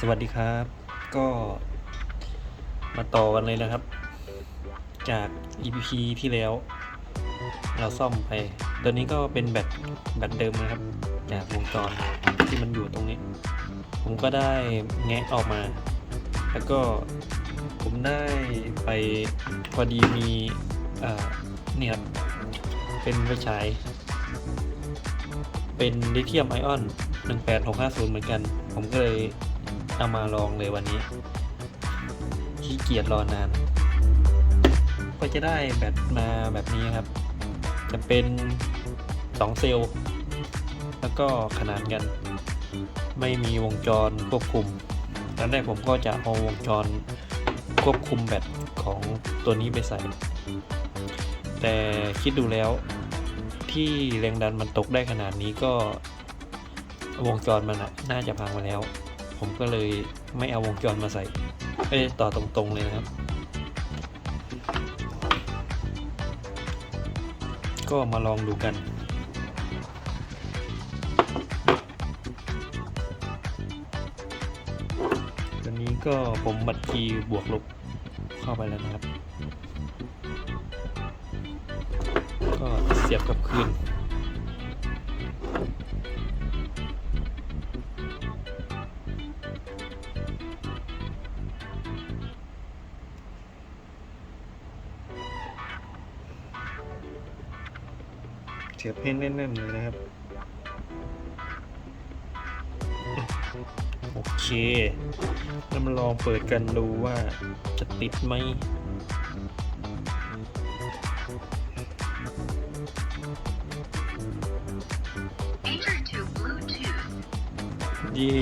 สวัสดีครับ ก็มาต่อกันเลยนะครับ จาก EP ที่แล้ว เราซ่อมไป ตัวนี้ก็เป็นแบตแบตเดิมนะครับ จากวงจรที่มันอยู่ตรงนี้ ผมก็ได้แงะออกมา แล้วก็ผมได้ไปพอดีมีเนี่ยครับ เป็นไฟฉาย เป็นลิเธียมไอออน 18650 เหมือนกัน ผมก็เลย เอามาลองเลยวันนี้ขี้เกียจรอนาน ก็จะได้แบตมาแบบนี้ครับ จะเป็น 2 เซลล์ แล้วก็ขนานกัน ไม่มีวงจรควบคุมตอนแรกผมก็จะเอาวงจรควบคุมแบตของตัวนี้ไปใส่ แต่คิดดูแล้วที่แรงดันมันตกได้ขนาดนี้ก็วงจรมันน่าจะพังมาแล้ว ผมก็เลยไม่เอาวงจรมาใส่เอ้ต่อตรงๆเลยนะครับ ก็มาลองดูกันตัวนี้ก็ผมบัตรคีย์บวกลบเข้าไปแล้วนะครับ ก็เสียบกับคืน เสียบให้แน่นๆเลยนะครับ โอเคแล้วมาลองเปิดกันดูว่าจะติดไหม Enter to Bluetooth. เย่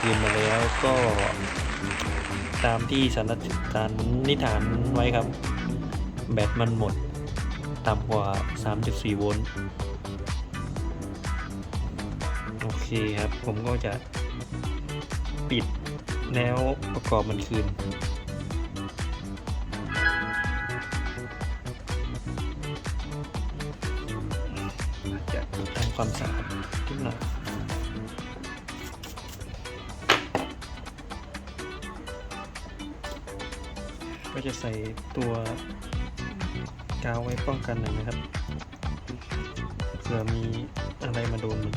คืนมาแล้วก็ตามที่สันนิษฐานไว้ครับ แบตมันหมด ต่ำกว่า 3.4 โวลต์ โอเคครับ ผมก็จะปิดแล้วประกอบมันคืน จะทำความสะอาดทุกหน่อยก็จะใส่ตัว กาไว้ป้องกันหน่อยนะครับเผื่อมีอะไรมาโดนมัน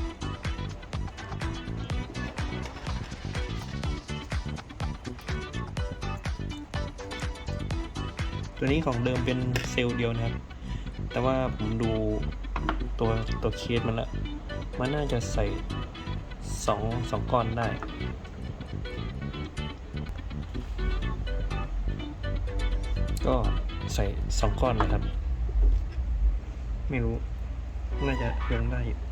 ตัวนี้ของเดิมเป็นเซลล์เดียวนะครับ แต่ว่าผมดูตัวตัวเคสมันละ มันน่าจะใส่สองสองก้อนได้ ก็ใส่สองก้อนนะครับ ไม่รู้ น่าจะยังได้อยู่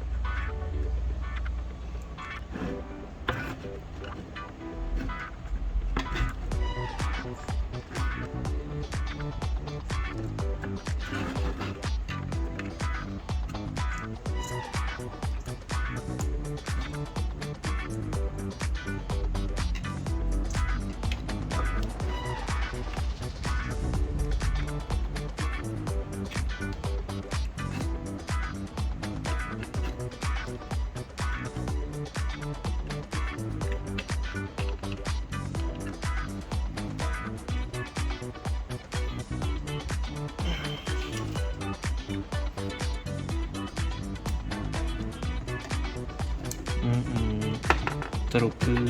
สรุปคือ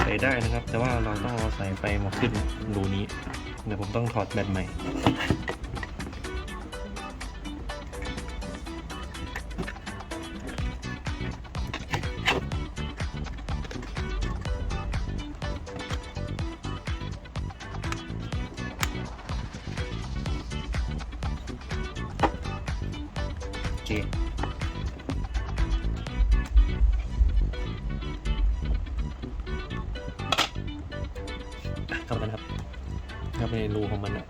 ใส่ได้นะครับ แต่ว่าเราต้องเอาสายไฟมาขึ้นรูนี้ เดี๋ยวผมต้องถอดแบตใหม่าไปในรูของมันอะ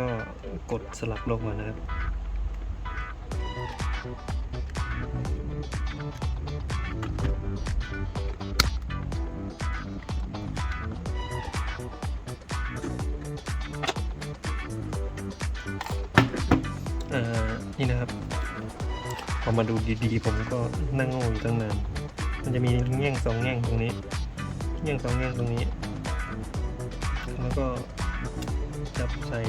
ก็กดสลับลงมานะครับอ่อนี่นะครับพอมาดูดีๆ ผมก็นั่งงงอยู่ตั้งนาน มันจะมีแง่งสองแง่งตรงนี้ แง่งสองแง่งตรงนี้ แล้วก็ จับใส่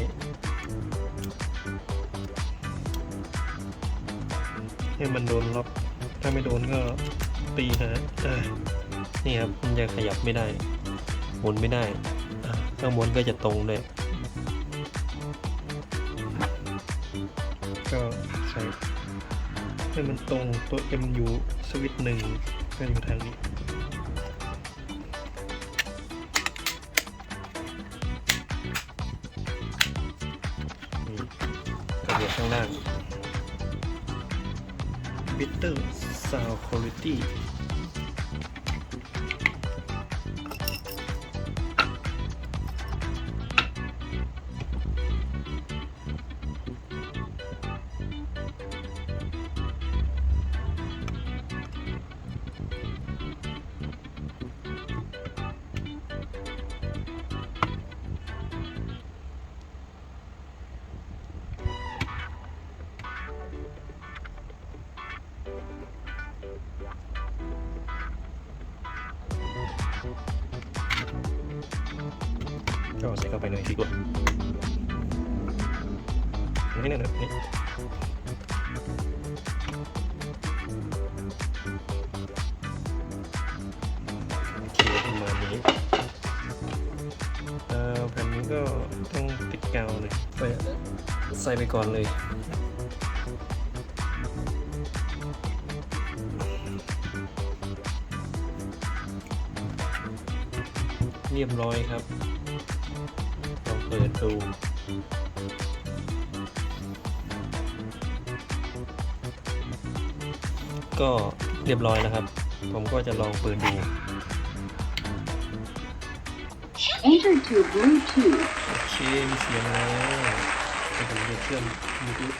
ให้มันโดนล็อกถ้าไม่โดนก็ตีหานี่ครับมันจะขยับไม่ได้หมุนไม่ได้ข้างบนก็จะตรงเลยก็ใส่ให้มันตรงตัว M อยู่สวิตช์หนึ่งก็อยู่ทางนี้ 邓斯萨克皇。 ก็ใส่เข้าไปเลยดีกว่านี่นั่นนะนี่โอประมาณนี้เอ่อแผ่นนี้ก็ต้องติดกาวเลยไปใส่ไปก่อนเลยเรียบร้อยครับ เปิดดูก็เรียบร้อยแล้วครับ ผมก็จะลองเปิดดู Enter to Bluetooth. โอเคมีเสียงแล้วเดี๋ยวผมจะเชื่อมบลูทูธ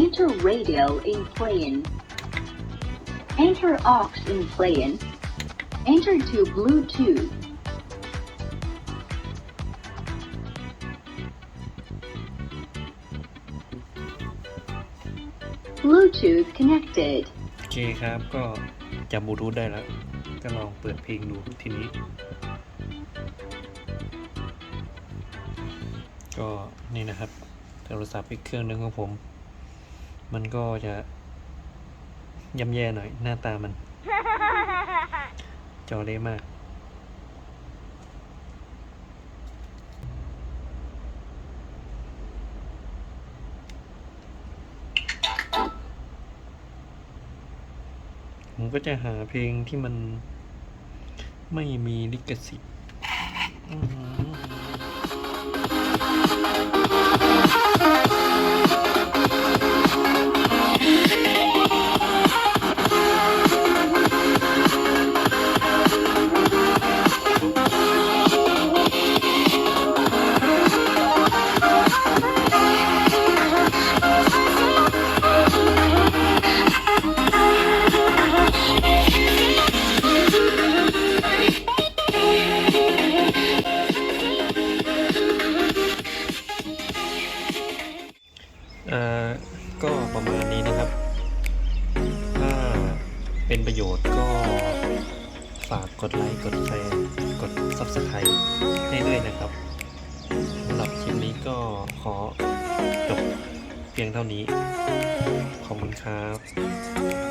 Enter radio in plane. Enter aux in plane. Enter to Bluetooth. Bluetooth connected. โอเคครับก็จับบลูทูธได้แล้ว ก็ลองเปิดเพลงดูทีนี้ ก็นี่นะครับ โทรศัพท์อีกเครื่องหนึ่งของผม มันก็จะย่ำแย่หน่อยหน้าตามัน จอเล็กมากผมก็จะหาเพลงที่มันไม่มีลิขสิทธิ์ กด Subscribe ให้ด้วยนะครับสำหรับคลิปนี้ก็ขอจบเพียงเท่านี้ ขอบคุณครับ